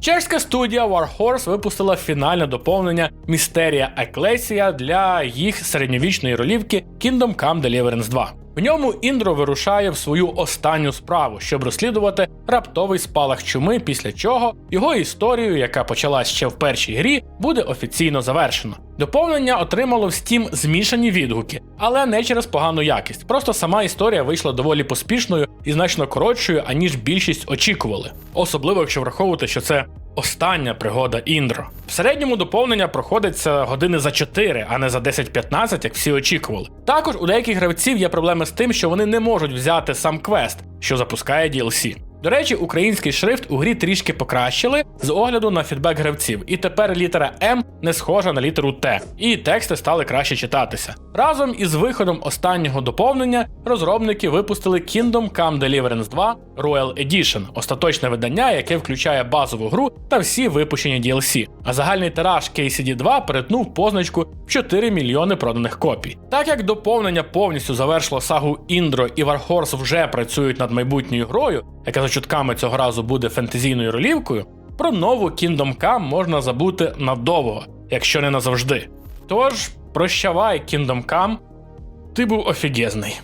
Чеська студія Warhorse випустила фінальне доповнення Містерія Еклесія для їх середньовічної ролівки Kingdom Come Deliverance 2. В ньому Індро вирушає в свою останню справу, щоб розслідувати раптовий спалах чуми, після чого його історію, яка почалась ще в першій грі, буде офіційно завершено. Доповнення отримало в Steam змішані відгуки, але не через погану якість. Просто сама історія вийшла доволі поспішною і значно коротшою, аніж більшість очікували. Особливо, якщо враховувати, що це остання пригода Індро. В середньому доповнення проходиться години за 4, а не за 10-15, як всі очікували. Також у деяких гравців є проблеми з тим, що вони не можуть взяти сам квест, що запускає DLC. До речі, український шрифт у грі трішки покращили з огляду на фідбек гравців, і тепер літера М не схожа на літеру Т, і тексти стали краще читатися. Разом із виходом останнього доповнення розробники випустили Kingdom Come Deliverance 2 Royal Edition, остаточне видання, яке включає базову гру та всі випущені DLC. А загальний тираж KCD 2 перетнув позначку в 4 мільйони проданих копій. Так як доповнення повністю завершило сагу Індро і Warhorse вже працюють над майбутньою грою, яка за чутками цього разу буде фентезійною ролівкою, про нову Kingdom Come можна забути надовго, якщо не назавжди. Тож, прощавай, Kingdom Come, ти був офігезний.